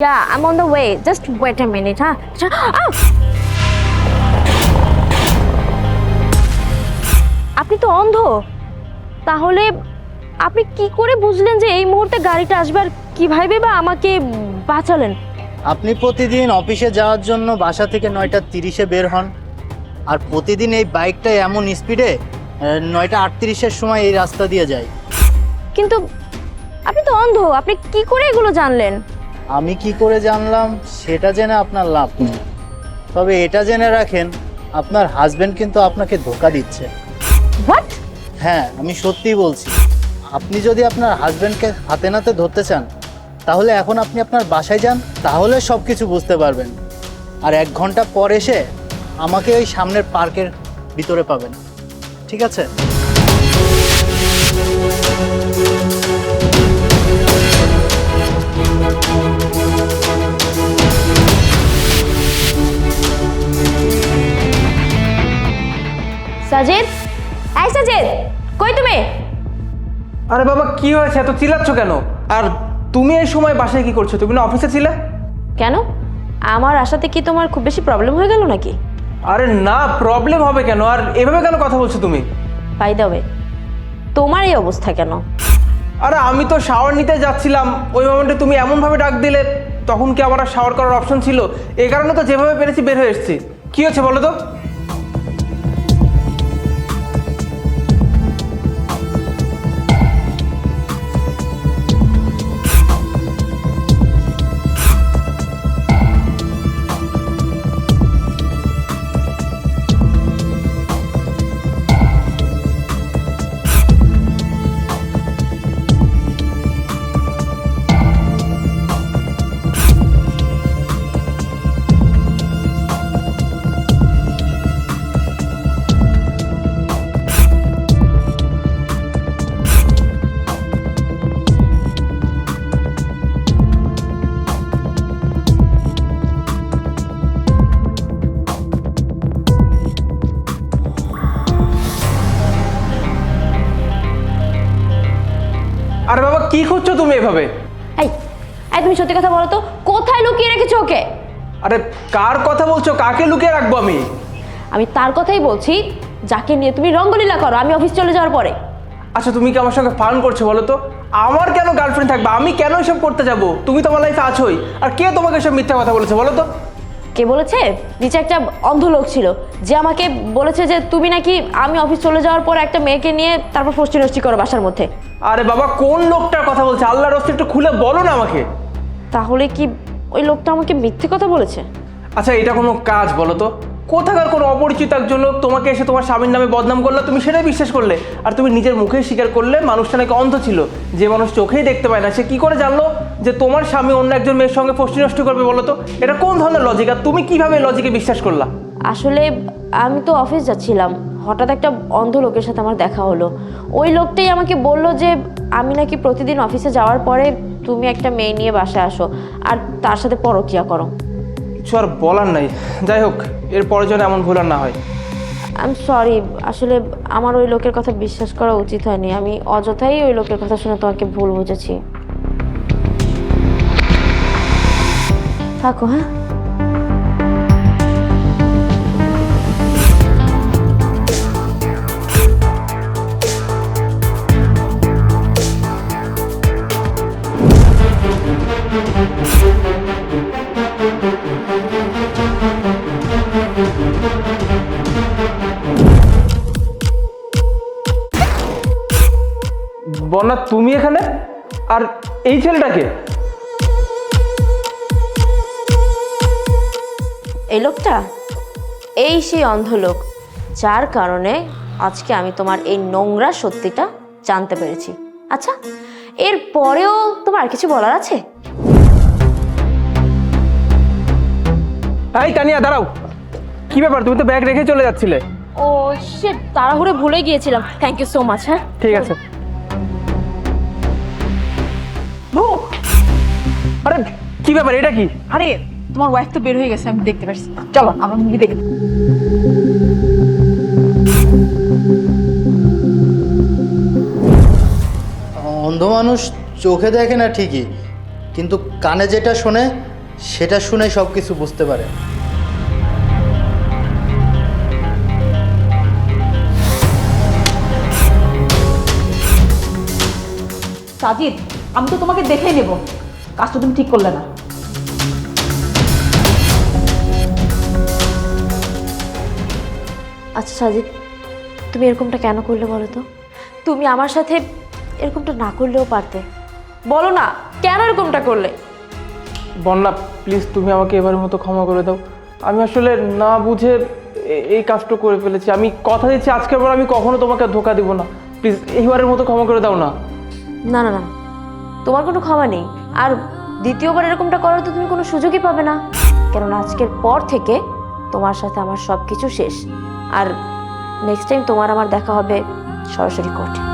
Yeah, I'm on the way. Just wait a minute, huh? Ah! আপনি তো অন্ধ তাহলে আপনি কি করে বুঝলেন যে এই মুহূর্তে গাড়িটা আসবে আর কীভাবে বা আমাকে বাঁচালেন আপনি প্রতিদিন অফিসে যাওয়ার জন্য বাসা থেকে নয়টা তিরিশে বের হন আর প্রতিদিন এই বাইকটা এমন স্পিডে নয়টা আটত্রিশের সময় এই রাস্তা দিয়ে যায় কিন্তু আপনি তো অন্ধ আপনি কি করে এগুলো জানলেন আমি কি করে জানলাম? সেটা জেনে আপনার লাভ নেই। তবে এটা জেনে রাখেন আপনার হাজবেন্ড কিন্তু আপনাকে ধোকা দিচ্ছে। হোয়াট হ্যাঁ আমি সত্যিই বলছি। আপনি যদি আপনার হাজবেন্ডকে হাতে নাতে ধরতে চান তাহলে এখন আপনি আপনার বাসায় যান তাহলে সব কিছু বুঝতে পারবেন। আর এক ঘণ্টা পর এসে আমাকে ওই সামনের পার্কের ভিতরে পাবেন। ঠিক আছে? সাজিদ। এই সাজিদ কই তুমি? আরে বাবা কি হয়েছে? এত চিল্লাচ্ছ কেন? আর তুমি এই সময় বাসায় কি করছ? তুমি না অফিসে ছিলে? কেন? আমার আশাতে কি তোমার খুব বেশি প্রবলেম হয়ে গেল নাকি? আরে না প্রবলেম হবে কেন? আর এভাবে কেন কথা বলছো তুমি? পাই দেবে তোমার এই অবস্থা কেন? আরে আমি তো শাওয়ার নিতে যাচ্ছিলাম। ওই মোমেন্টে তুমি এমনভাবে ডাক দিলে তখন কি আমার আর শাওয়ার করার অপশন ছিল? এই কারণে তো যেভাবে পেরেছি বের হয়ে এসেছি। কি হচ্ছে বলো তো? কি করছ তুমি এভাবে? এই এই তুমি সত্যি কথা বলো তো কোথায় লুকিয়ে রেখেছো ওকে? আরে কার কথা বলছো? কাকে লুকিয়ে রাখব আমি? আমি তার কথাই বলছি যাকে নিয়ে তুমি রঙ্গলীলা করো আমি অফিস চলে যাওয়ার পরে। আচ্ছা তুমি কি আমার সঙ্গে ফান করছ বলো তো? আমার কেন গার্লফ্রেন্ড থাকবে? আমি কেন এসব করতে যাব? তুমি তোমার লাইফে আছোই। আর কে তোমাকে সব মিথ্যা কথা বলেছে বলো তো? কে বলেছে? নিচে একটা অন্ধ লোক ছিল যে আমাকে বলেছে যে তুমি নাকি আমি অফিস চলে যাওয়ার পর একটা মেয়েকে নিয়ে তারপর ফষ্টি নষ্টি করো বাসার মধ্যে। আরে বাবা কোন লোকটার কথা বলছে? আল্লাহর রস্তে একটু খুলে বলো না আমাকে। তাহলে কি ওই লোকটা আমাকে মিথ্যে কথা বলেছে? আচ্ছা এটা কোনো কাজ বলো তো। কোথাকার কোনো অপরিচিত একজন লোক তোমাকে এসে তোমার স্বামীর নামে বদনাম করল? তুমি সেটাই বিশ্বাস করলে। আর তুমি নিজের মুখে স্বীকার করলে মানুষটা নাকি অন্ধ ছিল যে মানুষ চোখেই দেখতে পায় না। সে কি করে জানলো? যে তোমার স্বামী অন্য একজন মেয়ের সঙ্গে ফষ্টি নষ্ট করবে বলো তো? এটা কোন ধরনের লজিক আর তুমি কীভাবে লজিকে বিশ্বাস করলা? আসলে আমি তো অফিস যাচ্ছিলাম। হঠাৎ একটা অন্ধ লোকের সাথে আমার দেখা হলো। ওই লোকটাই আমাকে বলল যে আমি নাকি প্রতিদিন অফিসে যাওয়ার পরে তুমি একটা মেয়ে নিয়ে বাসায় আসো। আর তার সাথে পরকিয়া করো। কিছু আর বলার নাই। যাই হোক এরপরে যেন এমন ভুল আর না হয়। আই এম সরি আসলে আমার ওই লোকের কথা বিশ্বাস করা উচিত হয়নি। আমি অযথাই ওই লোকের কথা শুনে তোমাকে ভুল বুঝেছি। থাকো হ্যাঁ বন্যা তুমি এখানে? আর এই ছেলেটাকে? এই লোকটা? এই সেই অন্ধ লোক যার কারণে আজকে আমি তোমার এই নোংরা সত্যিটা জানতে পেরেছি। আচ্ছা এর পরেও তোমার আর কিছু বলার আছে? এই তানিয়া দাঁড়াও। কি ব্যাপার তুমি তো ব্যাগ রেখে চলে যাচ্ছিলে? ও সে তাড়াহুড়ো ভুলে গিয়েছিলাম। থ্যাংক ইউ সো মাচ হ্যাঁ? ঠিক আছে। ও! আরে কি ব্যাপার এটা কি? আরে তোমার ওয়াইফ তো বের হয়ে গেছে আমি দেখতে পাচ্ছি চলো আমরা মুভি দেখি। অন্ধ মানুষ চোখে দেখে না ঠিকই কিন্তু কানে যেটা শোনে সেটা শুনে সব কিছু বুঝতে পারে। সাজিদ আমি তো তোমাকে দেখেই নেব। কাজটা তুমি ঠিক করলে না। আচ্ছা সাজিদ তুমি এরকমটা কেন করলে বলো তো? তুমি আমার সাথে এরকমটা না করলেও পারতে। বলো না কেন এরকমটা করলে? বন্যা প্লিজ তুমি আমাকে এবারের মতো ক্ষমা করে দাও। আমি আসলে না বুঝে এ- এই কাজটা করে ফেলেছি। আমি কথা দিচ্ছি আজকের পর আমি কখনো তোমাকে ধোকা দিব না। প্লিজ এইবারের মতো ক্ষমা করে দাও না। না না না তোমার কোনো ক্ষমা নেই। আর দ্বিতীয়বার এরকমটা করার তো তুমি কোনো সুযোগই পাবে না। কারণ আজকের পর থেকে তোমার সাথে আমার সব কিছু শেষ। আর নেক্সট টাইম তোমার আমার দেখা হবে সরাসরি কোর্টে